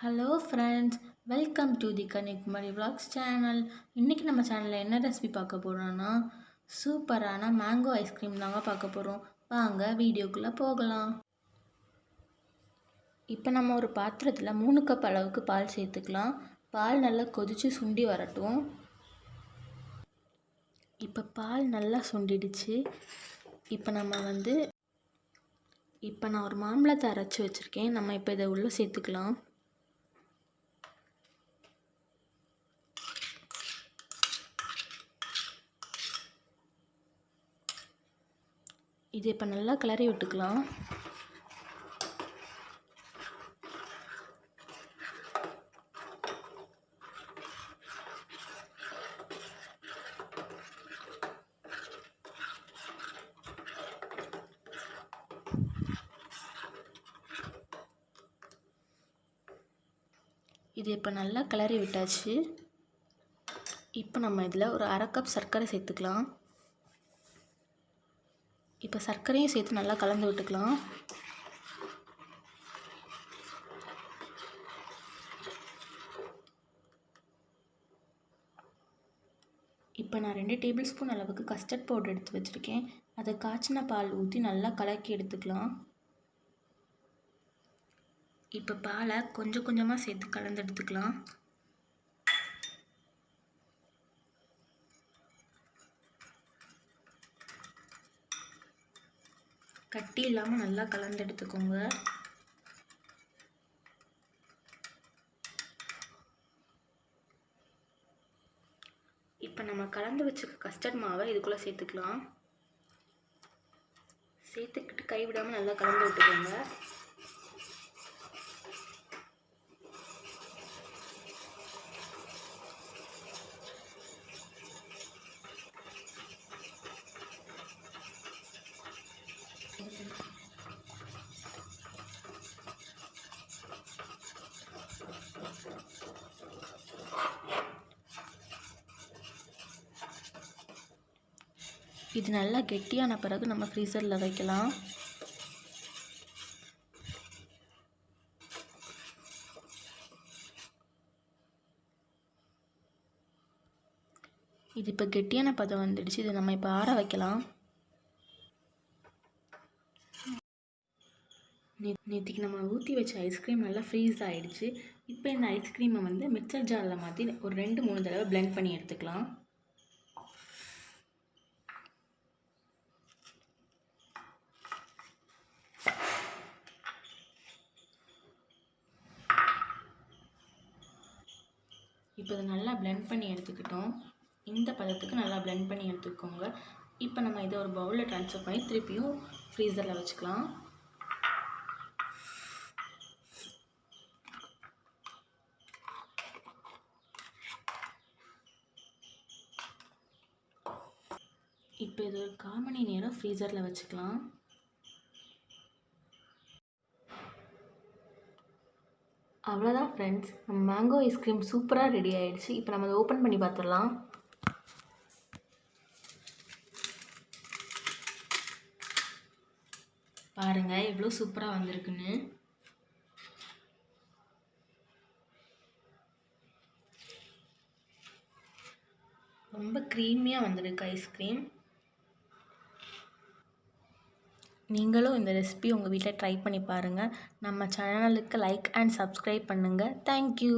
Hello friends welcome to the Kanniyakumari vlogs channel இன்றைக்கி நம்ம சேனலில் என்ன ரெசிபி பார்க்க போகிறோன்னா சூப்பரான மேங்கோ ஐஸ்கிரீம் தாங்க பார்க்க போகிறோம் வாங்க வீடியோக்குள்ளே போகலாம். இப்போ நம்ம ஒரு பாத்திரத்தில் மூணு கப் அளவுக்கு பால் சேர்த்துக்கலாம். பால் நல்லா கொதித்து சுண்டி வரட்டும். இப்போ பால் நல்லா சுண்டிடுச்சு. இப்போ நம்ம வந்து இப்போ நான் ஒரு மாம்பழத்தை அரைச்சி வச்சுருக்கேன். நம்ம இப்போ இதை உள்ளே சேர்த்துக்கலாம். இது இப்போ நல்லா கிளறி விட்டுக்கலாம். இது இப்போ நல்லா கிளறி விட்டாச்சு. இப்போ நம்ம இதில் ஒரு அரை கப் சர்க்கரை சேர்த்துக்கலாம். இப்போ சர்க்கரையும் சேர்த்து நல்லா கலந்து விட்டுக்கலாம். இப்போ நான் ரெண்டு டேபிள் ஸ்பூன் அளவுக்கு கஸ்டர்ட் பவுடர் எடுத்து வச்சுருக்கேன். அதை காய்ச்சின பால் ஊற்றி நல்லா கலக்கி எடுத்துக்கலாம். இப்போ பாலை கொஞ்சம் கொஞ்சமாக சேர்த்து கலந்து எடுத்துக்கலாம். கட்டி இல்லாமல் நல்லா கலந்து எடுத்துக்கோங்க. இப்போ நம்ம கலந்து வச்சுக்க கஸ்டர்ட் மாவை இதுக்குள்ளே சேர்த்துக்கலாம். சேர்த்துக்கிட்டு கைவிடாமல் நல்லா கலந்து விட்டுக்கோங்க. இது நல்லா கெட்டியான பிறகு நம்ம ஃப்ரீசரில் வைக்கலாம். இது இப்போ கெட்டியான பதம் வந்துடுச்சு. இதை நம்ம இப்போ ஆற வைக்கலாம். நேற்றுக்கு நம்ம ஊற்றி வச்ச ஐஸ்கிரீம் நல்லா ஃப்ரீஸ் ஆகிடுச்சு இப்போ இந்த ஐஸ்கிரீமை வந்து மிக்சர் ஜாரில் மாற்றி ஒரு ரெண்டு மூணு தடவை பிளெண்ட் பண்ணி எடுத்துக்கலாம். இப்போ இதை நல்லா பிளெண்ட் பண்ணி எடுத்துக்கிட்டோம். இந்த பதத்துக்கு நல்லா பிளெண்ட் பண்ணி எடுத்துக்கோங்க. இப்போ நம்ம இதை ஒரு பவுலில் ட்ரான்ஸ்ஃபர் பண்ணி திருப்பியும் ஃப்ரீசரில் வச்சுக்கலாம். இப்போ இது ஒரு கால் மணி நேரம் ஃப்ரீசரில் வச்சுக்கலாம். அவ்வளோதான் ஃப்ரெண்ட்ஸ் நம்ம மேங்கோ ஐஸ்கிரீம் சூப்பராக ரெடி ஆகிடுச்சு இப்போ நம்ம அதை ஓப்பன் பண்ணி பார்த்துடலாம். பாருங்கள் எவ்வளோ சூப்பராக வந்திருக்குன்னு. ரொம்ப க்ரீமியாக வந்திருக்கு ஐஸ்கிரீம் நீங்களும் இந்த ரெசிபி உங்கள் வீட்டில் ட்ரை பண்ணி பாருங்கள் நம்ம சேனலுக்கு லைக் அண்ட் சப்ஸ்கிரைப் பண்ணுங்கள் தேங்க்யூ